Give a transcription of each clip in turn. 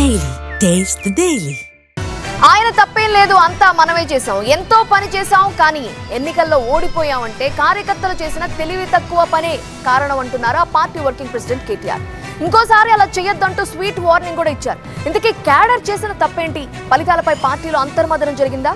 Taste the Daily. ఆయన తప్పేం లేదు అంతా మనమే చేసాం ఎంతో పని చేసాం కానీ ఎన్నికల్లో ఓడిపోయామంటే కార్యకర్తలు చేసిన తెలివి తక్కువ పనే కారణం అంటున్నారు ఆ పార్టీ వర్కింగ్ ప్రెసిడెంట్ కేటీఆర్. ఇంకోసారి అలా చేయొద్దంటూ స్వీట్ వార్నింగ్ కూడా ఇచ్చారు. ఇంతకీ క్యాడర్ చేసిన తప్పేంటి? ఫలితాలపై పార్టీలో అంతర్మదనం జరిగిందా?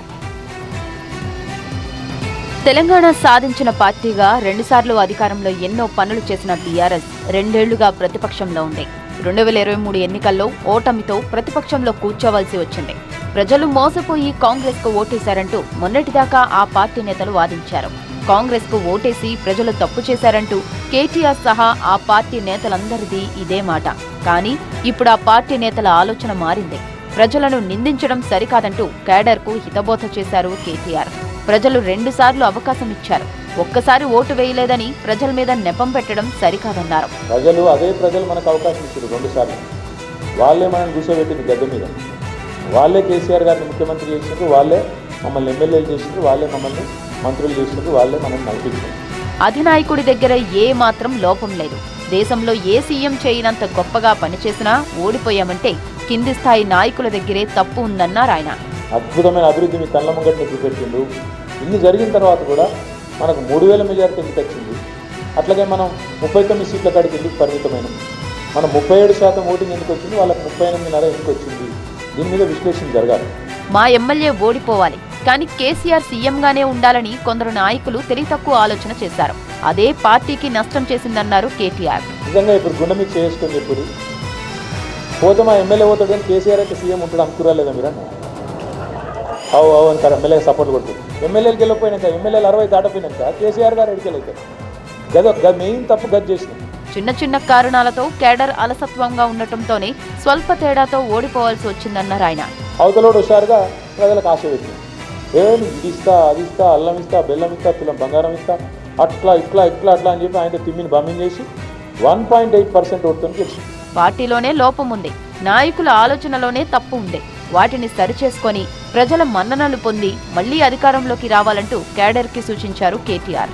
తెలంగాణ సాధించిన పార్టీగా రెండుసార్లు అధికారంలో ఎన్నో పనులు చేసిన టీఆర్ఎస్ రెండేళ్ళుగా ప్రతిపక్షంలో ఉంది. రెండు వేల ఇరవై మూడు ఎన్నికల్లో ఓటమితో ప్రతిపక్షంలో కూర్చోవలసి వచ్చింది. ప్రజలు మోసపోయి కాంగ్రెస్కు ఓటేశారంటూ మొన్నటిదాకా ఆ పార్టీ నేతలు వాదించారు. కాంగ్రెస్కు ఓటేసి ప్రజలు తప్పు చేశారంటూ కేటీఆర్ సహా ఆ పార్టీ నేతలందరిది ఇదే మాట. కానీ ఇప్పుడు ఆ పార్టీ నేతల ఆలోచన మారింది. ప్రజలను నిందించడం సరికాదంటూ కేడర్కు హితబోధ చేశారు కేటీఆర్. ప్రజలు రెండుసార్లు అవకాశం ఇచ్చారు. ఒక్కసారి ఓటు వేయలేదని ప్రజల మీద నెపం పెట్టడం సరికాదన్నారు. ప్రజలు అదే ప్రజలు మనకు అవకాశం ఇచ్చారు రెండు సార్లు వాళ్ళే మనం కూర్చోబెట్టింది గద్దె మీద. వాళ్ళే కేసీఆర్ గారిని ముఖ్యమంత్రి చేసినారు వాళ్ళే మమ్మల్ని ఎమ్మెల్యేలు చేసినారు వాళ్ళే మమ్మల్ని మంత్రులు చేసినారు వాళ్ళే మనల్ని నడిపించారు. అధినాయకుడి దగ్గర ఏ మాత్రం లోపం లేదు. దేశంలో ఏ సీఎం చేయనంత గొప్పగా పనిచేసినా ఓడిపోయామంటే కింది స్థాయి నాయకుల దగ్గరే తప్పు ఉందన్నారు ఆయన. అద్భుతమైన అభివృద్ధి మీ కళ్ళ ముంగట్ని చూపెట్టిండు. ఇన్ని జరిగిన తర్వాత కూడా మనకు మూడు వేల మెజారిటీ వచ్చింది? అట్లాగే మనం ముప్పై తొమ్మిది సీట్ల కాడికి ఎందుకు పరిమితమైనాం? మనం ముప్పై ఏడు శాతం ఓటింగ్ ఎందుకు వచ్చింది? వాళ్ళకి ముప్పై ఎనిమిదిన్నర ఎందుకు వచ్చింది? దీని మీద విశ్లేషణ జరగాలి. మా ఎమ్మెల్యే ఓడిపోవాలి కానీ కేసీఆర్ సీఎంగానే ఉండాలని కొందరు నాయకులు తెలివి తక్కువ ఆలోచన చేశారు. అదే పార్టీకి నష్టం చేసిందన్నారు కేటీఆర్. నిజంగా ఇప్పుడు గుండె చేసుకొని చెప్పుడు. పోతే మా ఎమ్మెల్యే పోతాడు కానీ కేసీఆర్ అయితే సీఎం ఉంటాడు అనుకురా లేదా మీరు అవు అవు అంటారు ఎమ్మెల్యే సపోర్ట్ కొడుతుంది ఎమ్మెల్యేకి వెళ్ళిపోయినాక ఎమ్మెల్యేలు అరవై దాటపోయినాక కేసీఆర్ గారు ఎడికెళ్ళవుతారు గద గ- మెయిన్ తప్పు గది చేసినాం చిన్న చిన్న కారణాలతో కేడర్ అలసత్వంగా ఉండటంతోనే స్వల్ప తేడాతో ఓడిపోవాల్సి వచ్చిందన్నారు ఆయన. అవతలోడు హుషారుగా ప్రజలకు ఆశ పెట్టింది ఏమి ఇది ఇస్తా అది ఇస్తా అల్లం ఇస్తా బెల్లం ఇస్తా తులం బంగారం ఇస్తా అట్లా ఇట్లా ఇట్లా అట్లా అని చెప్పి ఆయన తిమ్మిని బమ్మింగ్ చేసి వన్ పాయింట్ ఎయిట్ పర్సెంట్ ఓటుతో పార్టీలోనే లోపం ఉంది. నాయకుల ఆలోచనలోనే తప్పు ఉంది. వాటిని సరిచేసుకొని ప్రజల మన్ననలు పొంది మళ్ళీ అధికారంలోకి రావాలంటూ కేడర్కి సూచించారు కేటీఆర్.